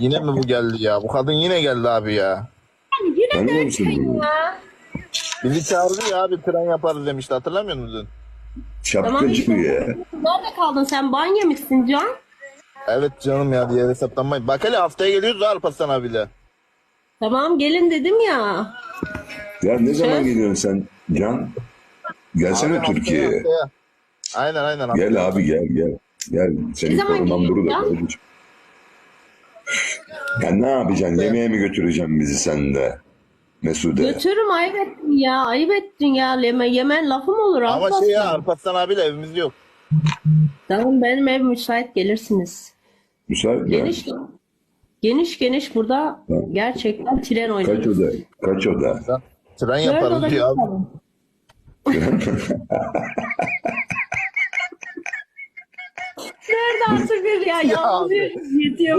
Yine mi bu geldi ya? Bu kadın yine geldi abi ya. Yani yine derken düşünüyorum. ya. Bizi çağırdı ya abi tren yaparız demişti hatırlamıyor musun? Şapkacı bu ya. Nerede kaldın sen? Ban yemişsin Can. Evet canım ya diğer hesaplanmayın. Bak hele haftaya geliyoruz da Alparslan abiyle. Tamam gelin dedim ya. Ya ne zaman Söz. geliyorsun sen Can? Gelsene Haftaya, Türkiye'ye. haftaya. Aynen aynen. haftaya. Gel abi gel gel. Gel Ne senin zaman koruman geliyorsun burada. ya? kardeşim. Ya ne yapacaksın? Yemeğe mi götüreceğim bizi sen de? Mesude. Götürürüm ayıp ettin ya. Ayıp ettin ya. Yeme, yemen lafım olur. Ama Alparslan. şey ya Alparslan abiyle evimiz yok. Tamam benim ev müsait gelirsiniz. Müsait mi? Geniş geniş geniş burada gerçekten tren Kaç oynarız. oda? Kaç oda? Tren Dört yaparız oda diyor abi. yapalım. Nerede artık bir ya? Yalnız yetiyor.